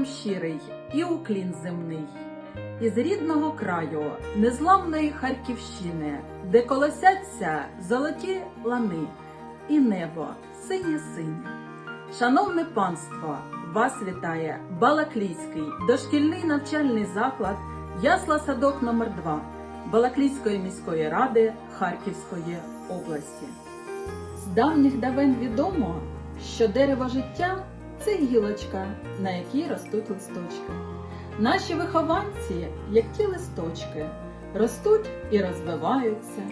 вам щирий і уклін земний. Із рідного краю, незламної Харківщини, де колосяться золоті лани і небо синє-синє. Шановне панство, вас вітає Балаклійський дошкільний навчальний заклад Ясла Садок номер 2 Балаклійської міської ради Харківської області. З давніх давен відомо, що дерево життя це гілочка, на якій ростуть листочки. Наші вихованці, як ті листочки, ростуть і розвиваються,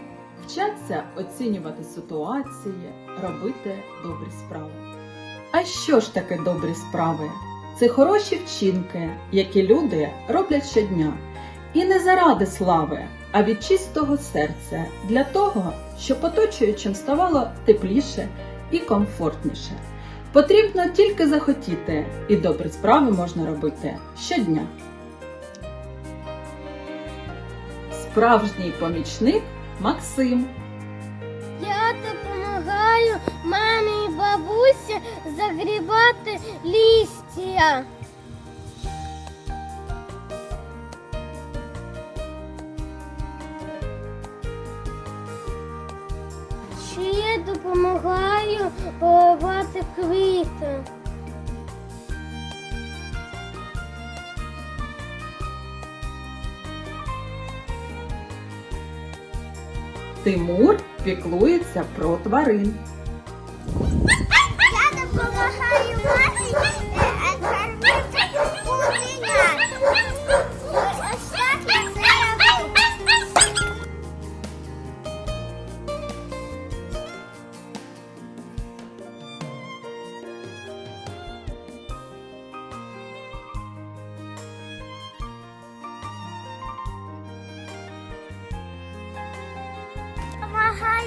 вчаться оцінювати ситуації, робити добрі справи. А що ж таке добрі справи? Це хороші вчинки, які люди роблять щодня. І не заради слави, а від чистого серця, для того, щоб оточуючим ставало тепліше і комфортніше. Потрібно тільки захотіти, і добрі справи можна робити щодня. Справжній помічник Максим. Я допомагаю мамі і бабусі загрібати листя. Ще я допомагаю поливати квіти. Тимур піклується про тварин.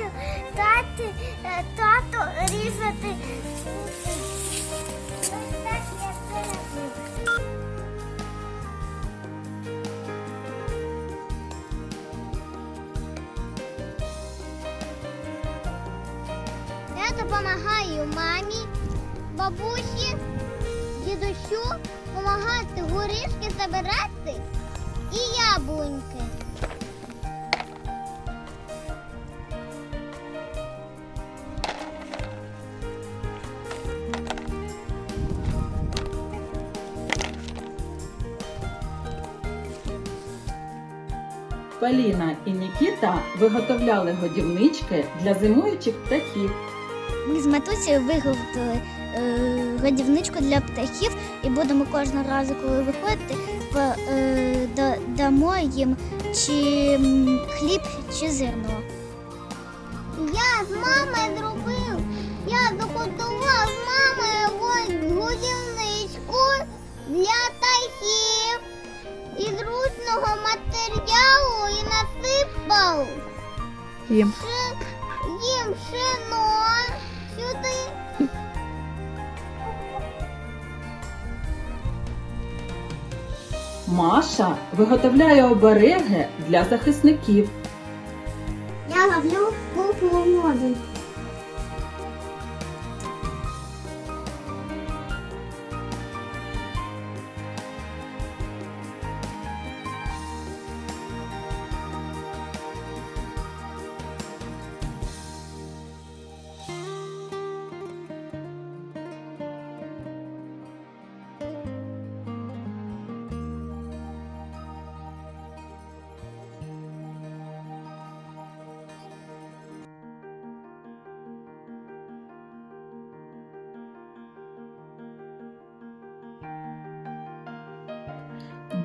Допомагаю таті, е, тату різати. Ось так я. Я допомагаю мамі, бабусі, дідусю допомагати горішки забирати і яблуньки. Поліна і Нікіта виготовляли годівнички для зимуючих птахів. Ми з матусею виготовили е, годівничку для птахів і будемо кожного разу, коли виходити, по- е, дамо їм чи хліб, чи зерно. Їм. Їм шино сюди. Маша виготовляє обереги для захисників. Я ловлю куклу воду.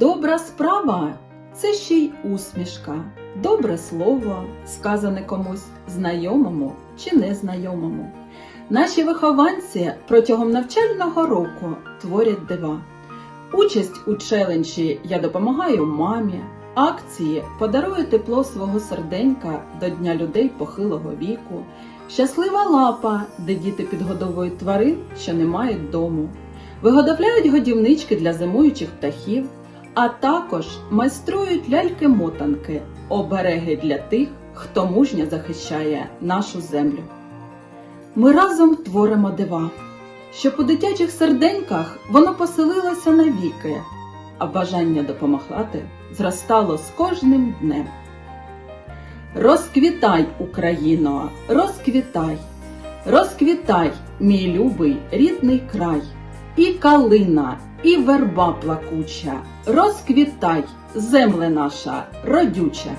Добра справа це ще й усмішка, добре слово, сказане комусь знайомому чи незнайомому. Наші вихованці протягом навчального року творять дива. Участь у челенджі Я допомагаю мамі, акції Подарую тепло свого серденька до Дня людей похилого віку, щаслива лапа, де діти підгодовують тварин, що не мають дому, виготовляють годівнички для зимуючих птахів, а також майструють ляльки-мотанки, обереги для тих, хто мужньо захищає нашу землю. Ми разом творимо дива, щоб у дитячих серденьках воно поселилося навіки, а бажання допомагати зростало з кожним днем. Розквітай, Україно, розквітай, розквітай, мій любий рідний край, і калина, і верба плакуча, розквітай, земле наша родюча.